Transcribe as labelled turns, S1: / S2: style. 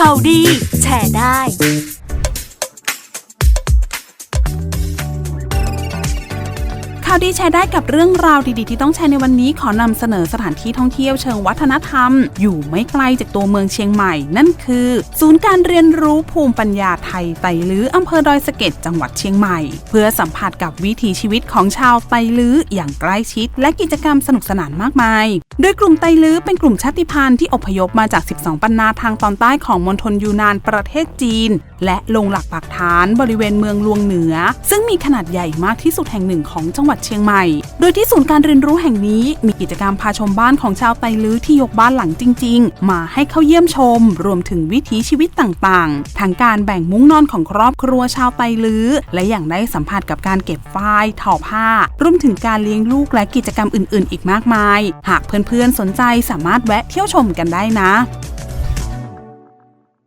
S1: ข่าวดี แชร์ได้
S2: ข่าวดีแชร์ได้กับเรื่องราวดีๆ ที่ต้องแชร์ในวันนี้ขอนำเสนอสถานที่ท่องเที่ยวเชิงวัฒนธรรม อยู่ไม่ไกลจากตัวเมืองเชียงใหม่ นั่นคือ ศูนย์การเรียนรู้ภูมิปัญญาไทยไตลื้ออำเภอดอยสะเก็ดจังหวัดเชียงใหม่ เพื่อสัมผัสกับวิถีชีวิตของชาวไตลื้ออย่างใกล้ชิด และกิจกรรมสนุกสนานมากมาย โดยกลุ่มไตลื้อเป็นกลุ่มชาติพันธุ์ที่อพยพมาจาก 12 ปันนาทางตอนใต้ของมณฑลยูนานประเทศจีน และลงหลักปักฐานบริเวณเมืองลวงเหนือ ซึ่งมีขนาดใหญ่มากที่สุดแห่งหนึ่งของจังหวัดเชียงใหม่ โดยที่ศูนย์การเรียนรู้แห่งนี้มีกิจกรรมพาชมบ้านของชาวไตลื้อที่ยกบ้านหลังจริง ๆ มาให้เข้าเยี่ยมชม รวมถึงวิถีชีวิตต่างๆ ทั้งการแบ่งมุ้งนอนของครอบครัวชาวไตลื้อ และอย่างได้สัมผัสกับการเก็บฝ้ายทอผ้า รวมถึงการเลี้ยงลูกและกิจกรรมอื่น ๆ อีกมากมาย หากเพื่อนๆสนใจสามารถแวะเที่ยวชมกันได้นะ